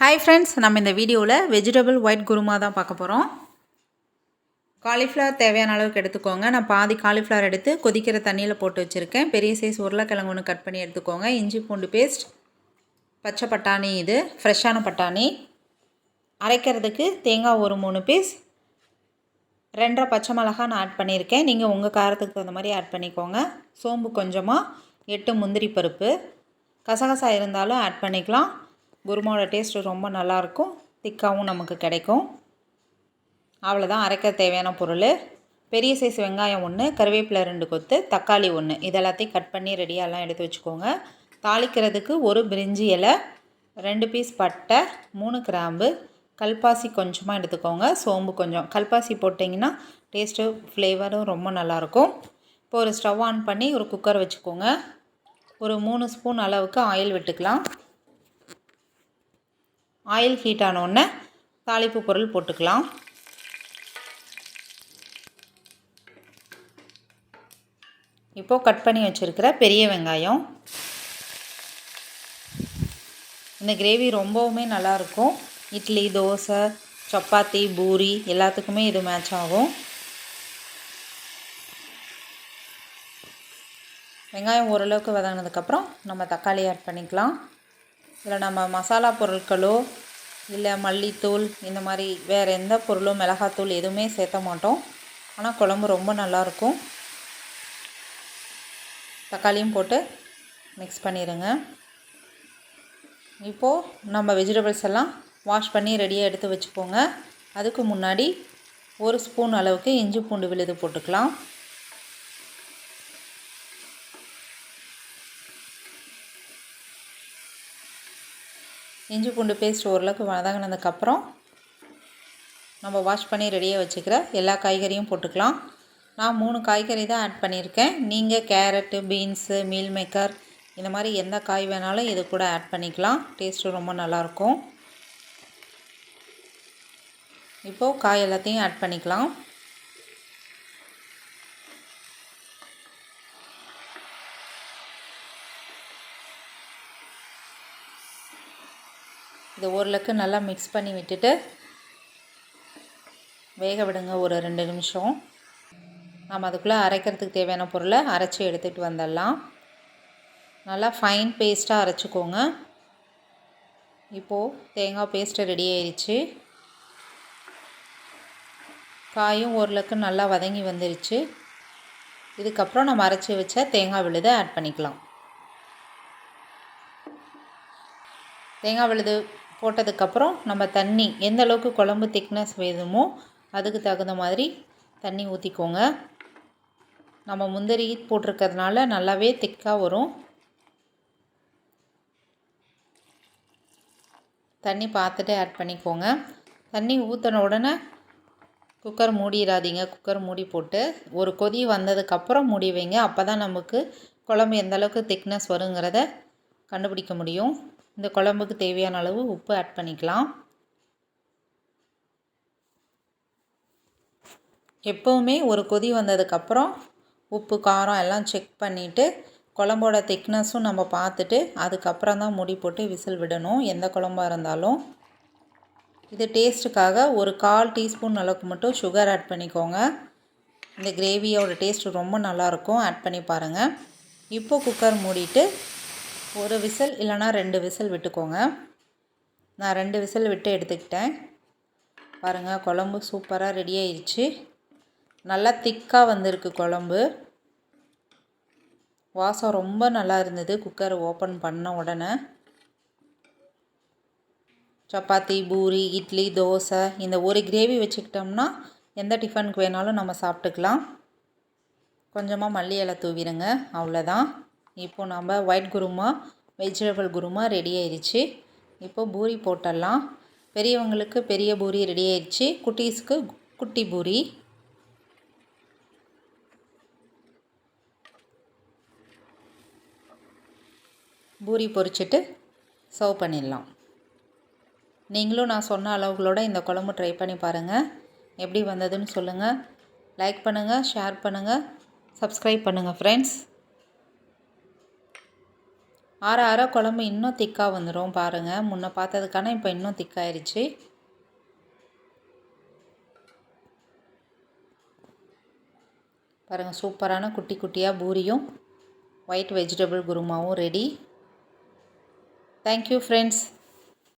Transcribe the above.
Hi friends நம்ம இந்த வீடியோவில் வெஜிடபிள் ஒயிட் குருமா தான் பார்க்க போகிறோம் காலிஃப்ளவர் தேவையான அளவுக்கு எடுத்துக்கோங்க. நான் பாதி காலிஃப்ளவர் எடுத்து கொதிக்கிற தண்ணியில் போட்டு வச்சுருக்கேன். பெரிய சைஸ் உருளைக்கிழங்கு ஒன்று கட் பண்ணி எடுத்துக்கோங்க. இஞ்சி பூண்டு பேஸ்ட் பச்சை பட்டாணி இது ஃப்ரெஷ்ஷான பட்டாணி. அரைக்கிறதுக்கு தேங்காய் ஒரு மூணு பீஸ் ரெண்டரை பச்சை மிளகா நான் ஆட் பண்ணியிருக்கேன். நீங்கள் உங்கள் காரத்துக்கு தகுந்த மாதிரி ஆட் பண்ணிக்கோங்க. சோம்பு கொஞ்சமாக எட்டு முந்திரி பருப்பு. கசகசா இருந்தாலும் ஆட் பண்ணிக்கலாம். குருமாவோட டேஸ்ட்டு ரொம்ப நல்லாயிருக்கும். திக்காகவும் நமக்கு கிடைக்கும். அவ்வளோதான் அரைக்க தேவையான பொருள். பெரிய சைஸ் வெங்காயம் ஒன்று கருவேப்பிலை ரெண்டு கொத்து தக்காளி ஒன்று இதெல்லாத்தையும் கட் பண்ணி ரெடியாகலாம் எடுத்து வச்சுக்கோங்க. தாளிக்கிறதுக்கு ஒரு பிரிஞ்சி இலை ரெண்டு பீஸ் பட்டை மூணு கிராம்பு கல்பாசி கொஞ்சமாக எடுத்துக்கோங்க. சோம்பு கொஞ்சம். கல்பாசி போட்டிங்கன்னா டேஸ்ட்டு ஃப்ளேவரும் ரொம்ப நல்லாயிருக்கும். இப்போ ஒரு ஸ்டவ் ஆன் பண்ணி ஒரு குக்கர் வச்சுக்கோங்க. ஒரு மூணு ஸ்பூன் அளவுக்கு ஆயில் விட்டுக்கலாம். ஆயில் ஹீட் ஆனோடனே தாளிப்பு பொருள் போட்டுக்கலாம். இப்போது கட் பண்ணி வச்சுருக்கிற பெரிய வெங்காயம். இந்த கிரேவி ரொம்பவுமே நல்லாயிருக்கும் இட்லி தோசை சப்பாத்தி பூரி எல்லாத்துக்குமே இது மேட்ச் ஆகும். வெங்காயம் ஓரளவுக்கு வதங்கினதுக்கப்புறம் நம்ம தக்காளி ஆட் பண்ணிக்கலாம். இதில் நம்ம மசாலா பொருட்களோ இல்லை மல்லித்தூள் இந்த மாதிரி வேறு எந்த பொருளும் மிளகாத்தூள் எதுவுமே சேர்த்த மாட்டோம். ஆனால் குழம்பு ரொம்ப நல்லாயிருக்கும் தக்காளியும் போட்டு மிக்ஸ் பண்ணிடுங்க இப்போது நம்ம வெஜிடபிள்ஸ் எல்லாம் வாஷ் பண்ணி ரெடியாக எடுத்து வச்சுக்கோங்க. அதுக்கு முன்னாடி ஒரு ஸ்பூன் அளவுக்கு இஞ்சி பூண்டு விழுது போட்டுக்கலாம். இஞ்சி பூண்டு பேஸ்ட் ஓரளவுக்கு வதங்கினதுக்கப்புறம் நம்ம வாஷ் பண்ணி ரெடியாக வச்சுக்கிற எல்லா காய்கறியும் போட்டுக்கலாம். நான் மூணு காய்கறி தான் ஆட் பண்ணியிருக்கேன். நீங்கள் கேரட்டு பீன்ஸு மீல் மேக்கர் இந்த மாதிரி எந்த காய் வேணாலும் இது கூட ஆட் பண்ணிக்கலாம். டேஸ்ட்டு ரொம்ப நல்லாயிருக்கும். இப்போது காய் எல்லாத்தையும் ஆட் பண்ணிக்கலாம். இதை ஓரளவுக்கு நல்லா மிக்ஸ் பண்ணி விட்டுட்டு வேக விடுங்க ஒரு ரெண்டு நிமிஷம். நம்ம அதுக்குள்ளே அரைக்கிறதுக்கு தேவையான பொருளை அரைச்சி எடுத்துகிட்டு வந்துடலாம். நல்லா ஃபைன் பேஸ்ட்டாக அரைச்சிக்கோங்க. இப்போது தேங்காய் பேஸ்ட்டு ரெடி ஆயிடுச்சு காயும் ஓரளவுக்கு நல்லா வதங்கி வந்துருச்சு. இதுக்கப்புறம் நம்ம அரைச்சி வச்ச தேங்காய் விழுதை ஆட் பண்ணிக்கலாம். தேங்காய் விழுது போட்டதுக்கப்புறம் நம்ம தண்ணி எந்த அளவுக்கு குழம்பு திக்னஸ் வேணுமோ அதுக்கு தகுந்த மாதிரி தண்ணி ஊற்றிக்கோங்க நம்ம முந்திரி போட்டிருக்கிறதுனால நல்லாவே திக்காக வரும். தண்ணி பார்த்துட்டு ஆட் பண்ணிக்கோங்க. தண்ணி ஊற்றின உடனே குக்கர் மூடிடாதீங்க. குக்கர் மூடி போட்டு ஒரு கொதி வந்ததுக்கப்புறம் மூடி வைங்க. அப்போ தான் நமக்கு குழம்பு எந்த அளவுக்கு திக்னஸ் வருங்கிறத கண்டுபிடிக்க முடியும். இந்த குழம்புக்கு தேவையான அளவு உப்பு ஆட் பண்ணிக்கலாம். எப்போவுமே ஒரு கொதி வந்ததுக்கப்புறம் உப்பு காரம் எல்லாம் செக் பண்ணிவிட்டு குழம்போட திக்னஸும் நம்ம பார்த்துட்டு அதுக்கப்புறம் தான் முடி போட்டு விசில் விடணும். எந்த குழம்பாக இருந்தாலும். இது டேஸ்ட்டுக்காக ஒரு கால் டீஸ்பூன் அளவுக்கு மட்டும் சுகர் ஆட் பண்ணிக்கோங்க. இந்த கிரேவியோட டேஸ்ட் ரொம்ப நல்லாயிருக்கும் ஆட் பண்ணி பாருங்கள் இப்போ குக்கர் மூடிட்டு ஒரு விசில் இல்லைனா ரெண்டு விசில் விட்டுக்கோங்க. நான் ரெண்டு விசில் விட்டு எடுத்துக்கிட்டேன். பாருங்கள் குழம்பு சூப்பராக ரெடி ஆயிடுச்சு நல்லா திக்காக வந்திருக்கு குழம்பு. வாசம் ரொம்ப நல்லா இருந்தது. குக்கர் ஓப்பன் பண்ண உடனே. சப்பாத்தி பூரி இட்லி தோசை இந்த ஒரு கிரேவி வச்சுக்கிட்டோம்னா எந்த டிஃபனுக்கு வேணாலும் நம்ம சாப்பிட்டுக்கலாம். கொஞ்சமாக மல்லி இலை தூவிடுங்க அவ்வளோதான் இப்போது நம்ம white kurma vegetable kurma ready ஆயிடுச்சு இப்போது பூரி போட்டுடலாம் பெரியவங்களுக்கு பெரிய பூரி ரெடி ஆயிடுச்சு குட்டீஸ்க்கு குட்டி பூரி. பூரி பொரிச்சிட்டு சர்வ் பண்ணிடலாம். நீங்களும் நான் சொன்ன அளவுகளோட இந்த குழம்பு ட்ரை பண்ணி பாருங்கள் எப்படி வந்ததுன்னு சொல்லுங்கள் லைக் பண்ணுங்கள் ஷேர் பண்ணுங்கள் சப்ஸ்கிரைப் பண்ணுங்கள் ஃப்ரெண்ட்ஸ் ஆற ஆற குழம்பு இன்னும் திக்காக வந்துடும் பாருங்கள் முன்னே பார்த்ததுக்கான இப்போ இன்னும் திக்காயிருச்சு பாருங்கள் சூப்பரான குட்டி குட்டியாக பூரியும் ஒயிட் வெஜிடபிள் குருமாவும் ரெடி தேங்க்யூ ஃப்ரெண்ட்ஸ்